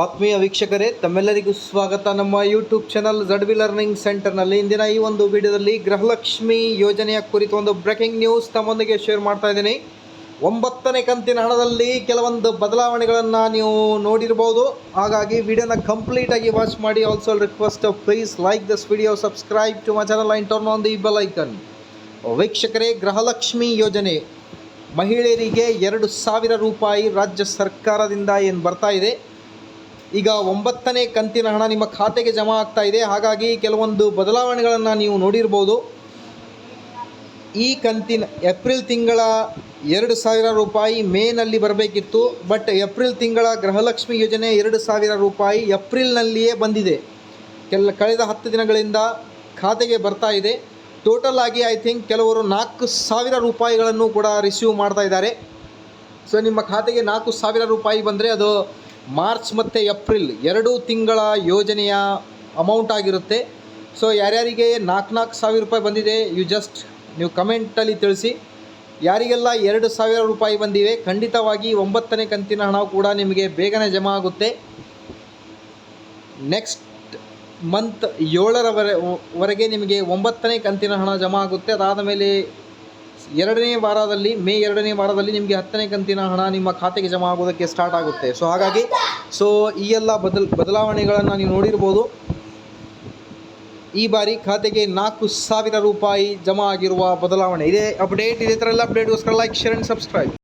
ಆತ್ಮೀಯ ವೀಕ್ಷಕರೇ, ತಮ್ಮೆಲ್ಲರಿಗೂ ಸ್ವಾಗತ. ನಮ್ಮ ಯೂಟ್ಯೂಬ್ ಚಾನಲ್ ಬಿ ಲರ್ನಿಂಗ್ ಸೆಂಟರ್ನಲ್ಲಿ ಇಂದಿನ ಈ ಒಂದು ವಿಡಿಯೋದಲ್ಲಿ ಗೃಹಲಕ್ಷ್ಮಿ ಯೋಜನೆಯ ಕುರಿತು ಒಂದು ಬ್ರೇಕಿಂಗ್ ನ್ಯೂಸ್ ತಮ್ಮೊಂದಿಗೆ ಶೇರ್ ಮಾಡ್ತಾ ಇದ್ದೀನಿ. ಒಂಬತ್ತನೇ ಕಂತಿನ ಹಣದಲ್ಲಿ ಕೆಲವೊಂದು ಬದಲಾವಣೆಗಳನ್ನು ನೀವು ನೋಡಿರ್ಬೋದು. ಹಾಗಾಗಿ ವಿಡಿಯೋನ ಕಂಪ್ಲೀಟಾಗಿ ವಾಚ್ ಮಾಡಿ. Also request please like this video subscribe to my channel and turn on the bell icon ವೀಕ್ಷಕರೇ, ಗೃಹಲಕ್ಷ್ಮಿ ಯೋಜನೆ ಮಹಿಳೆಯರಿಗೆ ಎರಡು ಸಾವಿರ ರೂಪಾಯಿ ರಾಜ್ಯ ಸರ್ಕಾರದಿಂದ ಏನು ಬರ್ತಾ ಇದೆ? ಈಗ ಒಂಬತ್ತನೇ ಕಂತಿನ ಹಣ ನಿಮ್ಮ ಖಾತೆಗೆ ಜಮಾ ಆಗ್ತಾ ಇದೆ. ಹಾಗಾಗಿ ಕೆಲವೊಂದು ಬದಲಾವಣೆಗಳನ್ನು ನೀವು ನೋಡಿರ್ಬೋದು. ಈ ಕಂತಿನ ಏಪ್ರಿಲ್ ತಿಂಗಳ ಎರಡು ಸಾವಿರ ರೂಪಾಯಿ ಮೇನಲ್ಲಿ ಬರಬೇಕಿತ್ತು. ಬಟ್ ಏಪ್ರಿಲ್ ತಿಂಗಳ ಗೃಹಲಕ್ಷ್ಮಿ ಯೋಜನೆ ಎರಡು ಸಾವಿರ ರೂಪಾಯಿ ಏಪ್ರಿಲ್ನಲ್ಲಿಯೇ ಬಂದಿದೆ. ಕೆಲ ಕಳೆದ ಹತ್ತು ದಿನಗಳಿಂದ ಖಾತೆಗೆ ಬರ್ತಾ ಇದೆ. ಟೋಟಲ್ ಆಗಿ ಐ ಥಿಂಕ್ ಕೆಲವರು ನಾಲ್ಕು ಸಾವಿರ ರೂಪಾಯಿಗಳನ್ನು ಕೂಡ ರಿಸೀವ್ ಮಾಡ್ತಾ ಇದ್ದಾರೆ. ಸೊ, ನಿಮ್ಮ ಖಾತೆಗೆ ನಾಲ್ಕು ಸಾವಿರ ರೂಪಾಯಿ ಬಂದರೆ ಅದು ಮಾರ್ಚ್ ಮತ್ತು ಏಪ್ರಿಲ್ ಎರಡು ತಿಂಗಳ ಯೋಜನೆಯ ಅಮೌಂಟ್ ಆಗಿರುತ್ತೆ. ಸೊ ಯಾರ್ಯಾರಿಗೆ ನಾಲ್ಕು ನಾಲ್ಕು ಸಾವಿರ ರೂಪಾಯಿ ಬಂದಿದೆ ಯು ಜಸ್ಟ್ ನೀವು ಕಮೆಂಟಲ್ಲಿ ತಿಳಿಸಿ. ಯಾರಿಗೆಲ್ಲ ಎರಡು ಸಾವಿರ ರೂಪಾಯಿ ಬಂದಿವೆ, ಖಂಡಿತವಾಗಿ ಒಂಬತ್ತನೇ ಕಂತಿನ ಹಣ ಕೂಡ ನಿಮಗೆ ಬೇಗನೆ ಜಮಾ ಆಗುತ್ತೆ. ನೆಕ್ಸ್ಟ್ ಮಂತ್ ಏಳರವರೆ, ವರೆಗೆ ನಿಮಗೆ ಒಂಬತ್ತನೇ ಕಂತಿನ ಹಣ ಜಮಾ ಆಗುತ್ತೆ. ಅದಾದ ಮೇಲೆ ಎರಡನೇ ವಾರದಲ್ಲಿ, ಮೇ ಎರಡನೇ ವಾರದಲ್ಲಿ ನಿಮಗೆ ಹತ್ತನೇ ಕಂತಿನ ಹಣ ನಿಮ್ಮ ಖಾತೆಗೆ ಜಮಾ ಆಗೋದಕ್ಕೆ ಸ್ಟಾರ್ಟ್ ಆಗುತ್ತೆ. ಸೊ ಹಾಗಾಗಿ ಸೊ ಈ ಎಲ್ಲ ಬದಲ್, ಬದಲಾವಣೆಗಳನ್ನು ನೀವು ನೋಡಿರ್ಬೋದು. ಈ ಬಾರಿ ಖಾತೆಗೆ ನಾಲ್ಕು ಸಾವಿರ ರೂಪಾಯಿ ಜಮಾ ಆಗಿರುವ ಬದಲಾವಣೆ. ಇದೇ ಅಪ್ಡೇಟ್ ಇದೇ. ಥರ ಎಲ್ಲ ಅಪ್ಡೇಟ್ಗೋಸ್ಕರ ಲೈಕ್ ಶೇರ್ ಆ್ಯಂಡ್ ಸಬ್ಸ್ಕ್ರೈಬ್